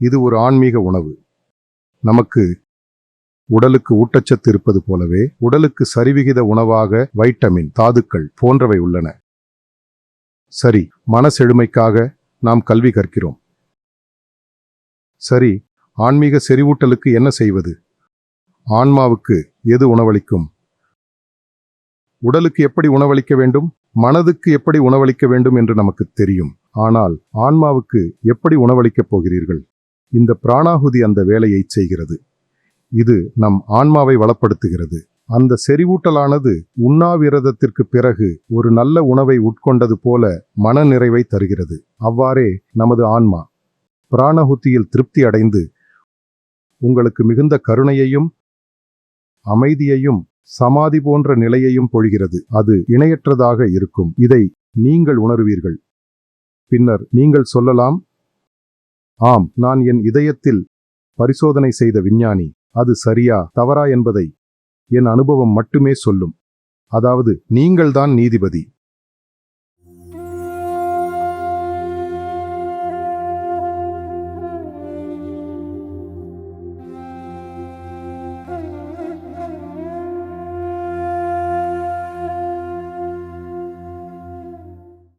இது ஒரு ஆன்மீக உணவு. நமக்கு உடலுக்கு ஊட்டச்சத்து இருப்பது போலவே உடலுக்கு சரிவிகித உணவாக வைட்டமின் தாதுக்கள் போன்றவை உள்ளன. சரி மனசெழுமைக்காக நாம் கல்வி கற்கிறோம். சரி ஆன்மீக செறிவூட்டலுக்கு என்ன செய்வது? ஆன்மாவுக்கு எது உணவளிக்கும்? உடலுக்கு எப்படி உணவளிக்க வேண்டும்? மனதுக்கு எப்படி உணவளிக்க வேண்டும் என்று நமக்கு தெரியும். ஆனால் ஆன்மாவுக்கு எப்படி உணவளிக்கப் போகிறீர்கள்? இந்த பிராணாகுதி அந்த வேலையை செய்கிறது. இது நம் ஆன்மாவை வளப்படுத்துகிறது. அந்த செறிவூட்டலானது உண்ணாவிரதத்திற்கு பிறகு ஒரு நல்ல உணவை உட்கொண்டது போல மன நிறைவை தருகிறது. அவ்வாறே நமது ஆன்மா பிராணஹுத்தியில் திருப்தி அடைந்து உங்களுக்கு மிகுந்த கருணையையும் அமைதியையும் சமாதி போன்ற நிலையையும் பொழிகிறது. அது இணையற்றதாக இருக்கும். இதை நீங்கள் உணர்வீர்கள். பின்னர் நீங்கள் சொல்லலாம் ஆம் நான் என் இதயத்தில் பரிசோதனை செய்த விஞ்ஞானி. அது சரியா தவறா என்பதை என் அனுபவம் மட்டுமே சொல்லும். அதாவது நீங்கள்தான் நீதிபதி.